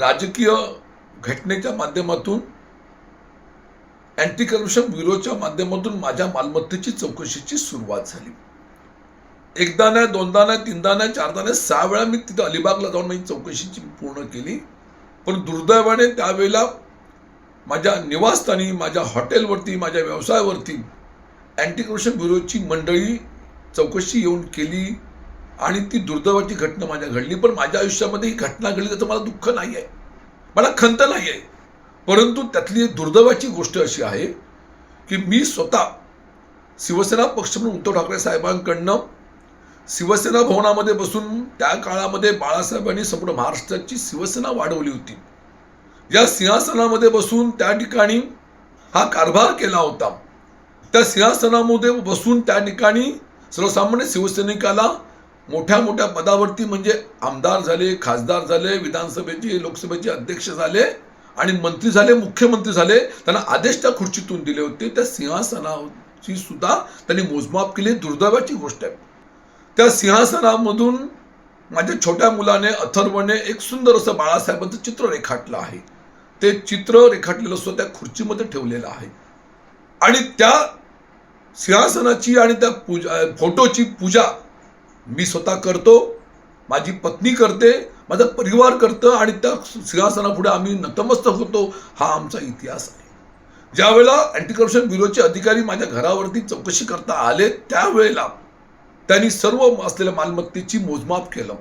राजकीय घटनेच्या माध्यमातून अँटी करप्शन ब्युरोच्या माध्यमातून माझ्या मालमत्तेची चौकशीची सुरुवात झाली. एकदा नाही दोनदा नाही तीनदा नाही चारदा नाही सहा वेळा मी तिथं अलिबागला जाऊन माझी चौकशीची पूर्ण केली. पण दुर्दैवाने त्यावेळेला माझ्या निवासस्थानी माझ्या हॉटेलवरती माझ्या व्यवसायावरती अँटी करप्शन ब्युरोची मंडळी चौकशी येऊन केली. आणि ती दुर्दैवाची घटना माझ्या घडली. पण माझ्या आयुष्यामध्ये ही घटना घडली त्याचं मला दुःख नाही आहे मला खंत नाही आहे परंतु त्यातली दुर्दैवाची गोष्ट अशी आहे की मी स्वतः शिवसेना पक्ष म्हणून उद्धव ठाकरे साहेबांकडनं शिवसेना भवनामध्ये बसून त्या काळामध्ये बाळासाहेबांनी संपूर्ण महाराष्ट्राची शिवसेना वाढवली होती. या सिंहासनामध्ये बसून त्या ठिकाणी हा कारभार केला होता. त्या सिंहासनामध्ये बसून त्या ठिकाणी सर्वसामान्य शिवसैनिकाला मोठ्या मोठ्या पदावरती म्हणजे आमदार झाले खासदार झाले विधानसभेचे लोकसभेचे अध्यक्ष झाले आणि मंत्री झाले मुख्यमंत्री झाले त्यांना आदेश त्या खुर्चीतून दिले होते. त्या सिंहासनाची सुद्धा त्यांनी मोजमाप केली. दुर्दैवाची गोष्ट आहे. त्या सिंहासनामधून माझ्या छोट्या मुलाने अथर्वने एक सुंदर असं बाळासाहेबांचं चित्र रेखाटलं आहे. ते चित्र रेखाटलेलं सुद्धा त्या खुर्चीमध्ये ठेवलेलं आहे. आणि त्या सिंहासनाची आणि त्या पूजा फोटोची पूजा मी स्वतः करतो माझी पत्नी करते माझा परिवार करतं आणि त्या सिंहासनापुढे आम्ही नतमस्तक होतो हा आमचा इतिहास आहे. ज्यावेळेला अँटी करप्शन ब्युरोचे अधिकारी माझ्या घरावरती चौकशी करता आले त्यावेळेला त्यांनी सर्व असलेल्या मालमत्तेची मोजमाप केलं.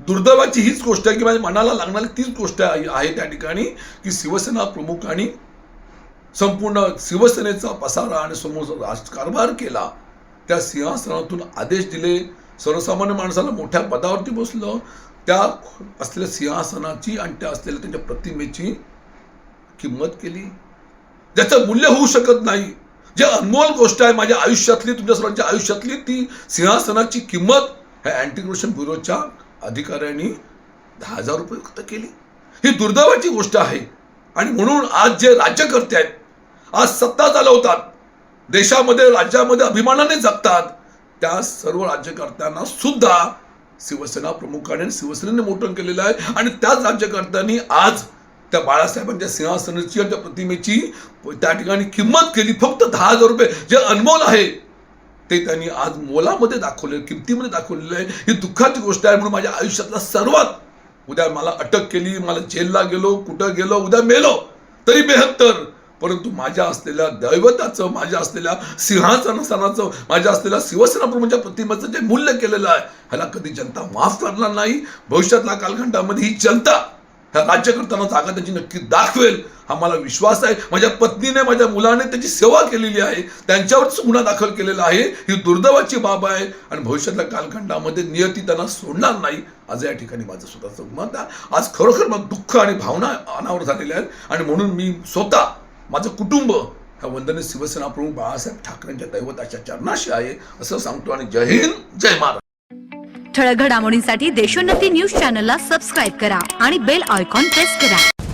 दुर्दैवाची हीच गोष्ट आहे की माझ्या मनाला लागणारी तीच गोष्ट आहे आहे त्या ठिकाणी की शिवसेना प्रमुखांनी संपूर्ण शिवसेनेचा पसारा आणि समोर राजकारभार केला. त्या सिंहासनातून आदेश दिले सर्वसामान्य माणसाला मोठ्या पदावरती बसलं त्या असलेल्या सिंहासनाची आणि त्या असलेल्या त्यांच्या प्रतिमेची किंमत केली. ज्याचं मूल्य होऊ शकत नाही. जे अनमोल गोष्ट आहे माझ्या आयुष्यातली तुमच्या सर्वांच्या आयुष्यातली ती सिंहासनाची किंमत ह्या अँटी करप्शन ब्युरोच्या अधिकाऱ्यांनी दहा हजार रुपये व्यक्त केली. ही दुर्दैवाची गोष्ट आहे. आणि म्हणून आज जे राज्यकर्ते आहेत आज सत्ता चालवतात देशामध्ये राज्यामध्ये अभिमानाने जगतात त्या सर्व राज्यकर्त्यांना सुद्धा शिवसेना प्रमुखाने शिवसेनेने मोठं केलेलं आहे. आणि त्याच राज्यकर्त्यांनी आज त्या बाळासाहेबांच्या सिंहासनाची आणि त्या प्रतिमेची त्या ठिकाणी किंमत केली. फक्त दहा हजार रुपये. जे अनमोल आहे ते त्यांनी आज मोलामध्ये दाखवले किमतीमध्ये दाखवलेलं आहे. ही दुःखाची गोष्ट आहे म्हणून माझ्या आयुष्यातला सर्वात उद्या मला अटक केली मला जेलला गेलो कुठं गेलो उद्या मेलो तरी बेहत्तर. परंतु माझ्या असलेल्या दैवताचं माझ्या असलेल्या सिंहासनाचं माझ्या असलेल्या शिवसेना प्रतिमेचं जे मूल्य केलेलं आहे ह्याला कधी जनता माफ करणार नाही. भविष्यातल्या कालखंडामध्ये ही जनता ह्या राज्यकर्त्यांना जागा त्याची नक्की दाखवेल. हा मला विश्वास आहे. माझ्या पत्नीने माझ्या मुलाने त्याची सेवा केलेली आहे. त्यांच्यावरच गुन्हा दाखल केलेला आहे. ही दुर्दैवाची बाब आहे. आणि भविष्यातल्या कालखंडामध्ये नियती त्यांना सोडणार नाही. आज या ठिकाणी माझं स्वतःचं मत आहे. आज खरोखर मग दुःख आणि भावना अनावर झालेल्या आहेत. आणि म्हणून मी स्वतः माझं कुटुंब ह्या वंदने शिवसेना प्रमुख बाळासाहेब ठाकरेंच्या दैवताच्या चरणाशी आहे असं सांगतो आणि जय हिंद जय महाराज ठळक घडामोडींसाठी देशोन्नती न्यूज चॅनलला सबस्क्राईब करा आणि बेल आयकॉन प्रेस करा.